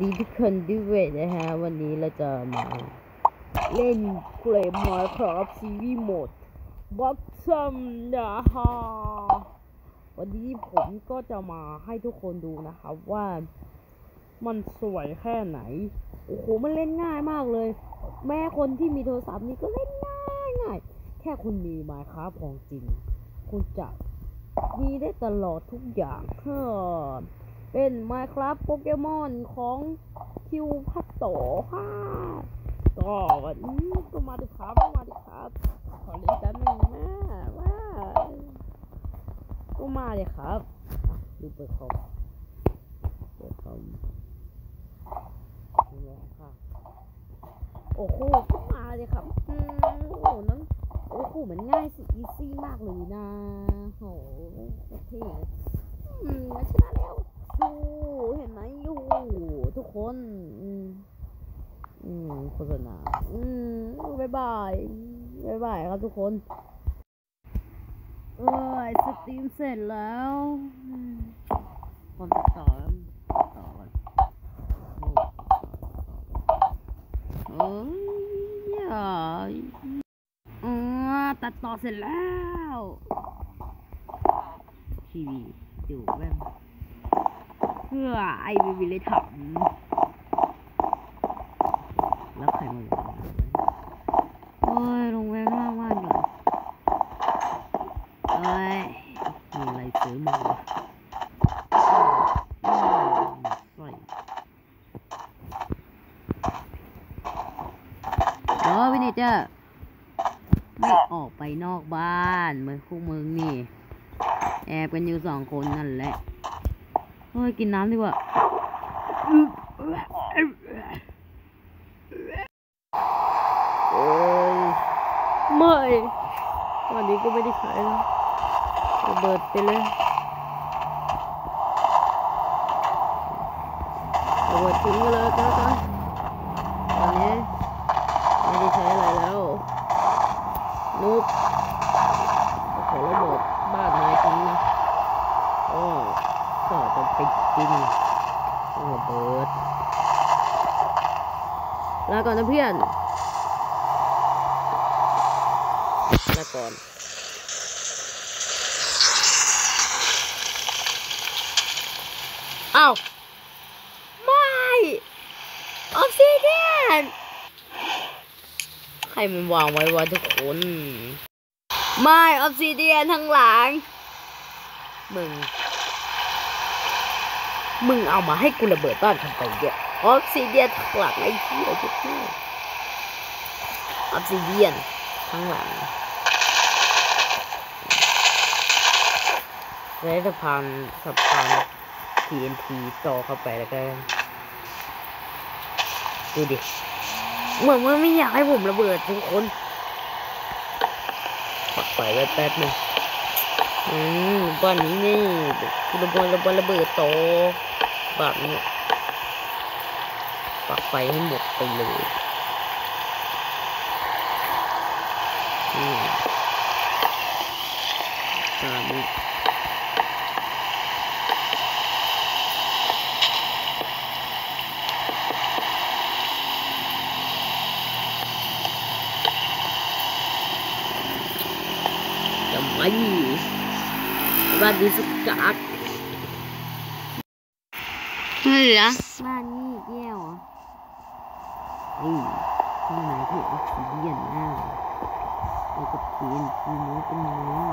ดีทุกคนด้วยนะฮะ วันนี้เราจะมาเล่นเกม Minecraft Series Mode Bottom นะฮะวันนี้ผมก็จะมาให้ทุกคนดูนะครับว่ามันสวยแค่ไหน โอ้โห มันเล่นง่ายมากเลย แม้คนที่มีโทรศัพท์นี่ก็เล่นง่ายง่าย แค่คุณมี Minecraft ของจริง คุณจะมีได้ตลอดทุกอย่างเฮ้อ เป็น Minecraft โปเกมอนของคิวพัตโตค่ะก็วันนี้ก็มาดิครับมาดิครับ ขอเล่นกันหนึ่งแม่ว่าก็มาเลยครับดูเปิดคอมเปิดคอมนี่แหละค่ะโอ้โหก็มาเลยครับอืมโอ้โหนั้นโอ้โหมันง่ายสิอีซี่มากเลยนะโหโอเคอืมชนะแล้ว ดูเห็นไหมยูทุกคนอืมอืมโฆษณาอืมบายบายบายบายครับทุกคนเอ้ยสตรีมเสร็จแล้วอืมคนตัดต่อตัดต่อนโอ้ยอ๋อตัดต่อเสร็จแล้วทีวีดูแม่ พื่อไอ้วิวิเลยถามแล้วใครมาอยู่ตรงโอ้ยลงไปข้างบ้านก่อนเอ้ยมีอะไรซื้อมาวะอืมใส่โอ้วินิจเจอร์ไม่ออกไปนอกบ้านเหมือนพวกมึงนี่ แอบกันอยู่สองคนนั่นแหละ เฮ้ยกินน้ำดีกว่าโอ้ยไม่วันนี้ก็ไม่ได้ขายแล้วเบิดไปเลยระเบิดทิ้งไปเลยจ้าจ้าตอนนี้ไม่ได้ใช้อะไรแล้วนุกขอระเบิดบ้านนายทิ้งนะโอ้ ก็ จะไปกินระเบิดลาก่อนนะเพื่อนลาก่อนอ้าวไม่ออฟซิเดียนใครมันวางไว้วะทุกคน ไม่ออฟซิเดียนทั้งหลังมึง มึงเอามาให้กูระเบิดบ้านทำไปเยอะออฟซิเดียนทั้งหลังไอ้เหี้ยจุดนี้ออฟซิเดียนทั้งหลังใช้สะพานสะพาน TNT ต่อเข้าไปแล้วก็ดูดิเหมือนมันไม่อยากให้ผมระเบิดทุกคนปักไปไว้แป๊บหนึงอืมบ้านนี้นี่ระเบิดระเบิดระเบิดโต แบบนี้ปักไฟให้หมดไปเลยอืมอ่านี่จะไม่บ้านนี้สุด เหลือบ้านนี้แก้วอะนี่ข้างในคือออกซิเดียนนะแล้วก็เทียนทีนู้เป็นนู้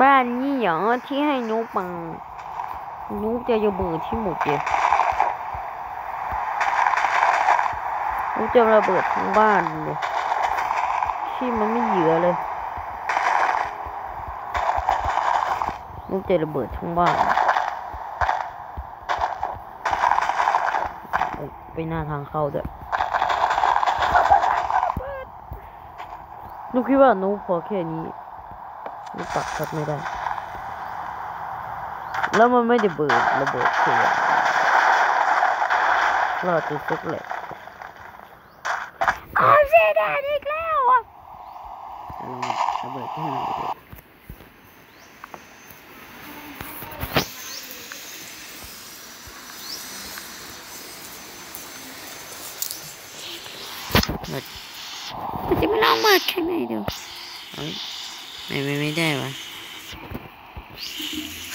บ้านนี้อย่างที่ให้นุกปังนุ๊กจะระเบิดที่หมดเลยนุ๊กจะระเบิดทั้งบ้านเลยที่มันไม่เหลือเลยนุ๊กจะระเบิดทั้งบ้านเอา ไปหน้าทางเข้าด้วยนุกคิดว่านุกพอแค่นี้นุกปักชัดไม่ได้ แล้วมันไม่ได้เบิดระเบิดเสียเราจะซุกเหล็กอ้าวเสียดายอีกแล้วอะระเบิดที่ไหนดี อ มัน จะไม่ลองเปิดข้างในดูเฮ้ยไม่ไม่ไม่ได้วะ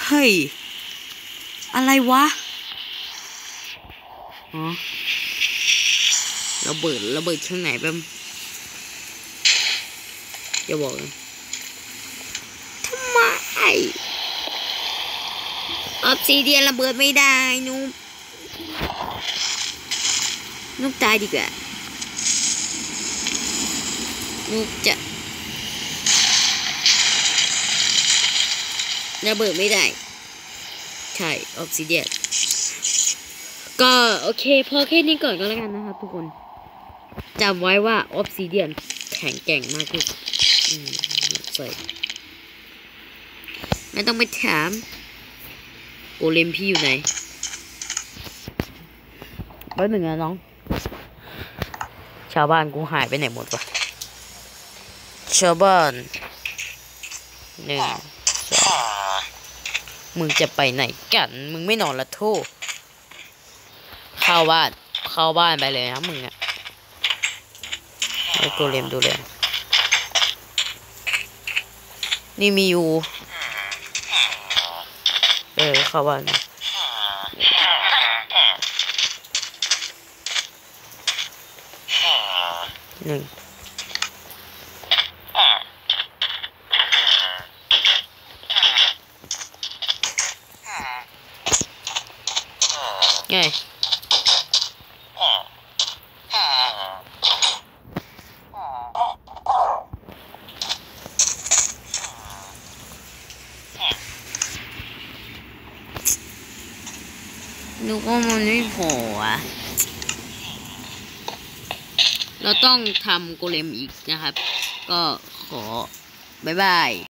เฮ้ย อะไรวะอ๋อระเบิดระเบิดข้างไหนแป๊บอย่าบอกนะทำไมออฟซีเดียนระเบิดไม่ได้นุ๊กนุ๊กตายดีกว่า นุ๊กจะระเบิดไม่ได้ ใช่ออฟซิเดียนก็โอเค พอแค่นี้ก่อนก็แล้วกันนะครับทุกคนจำไว้ว่าออฟซิเดียนแข็งแกร่งมากที่สุดอืมใส่ไม่ต้องไปถามโกเลมพี่อยู่ไหนแป๊บหนึ่งนะน้อง ชาวบ้านกูหายไปไหนหมดวะ ชาวบ้านหนึ่งสองมึงจะไปไหนกัน มึงไม่นอนละโทษเข้าบ้าน เข้าบ้านไปเลยนะมึงอะไอ้ตัวเลมดูเลย นี่มีอยู่ เออ เข้าบ้านหนึ่ง ไงนึกว่ามันไม่โผล่อะเราต้องทำโกเลมอีกนะครับ ก็ขอบ๊ายบาย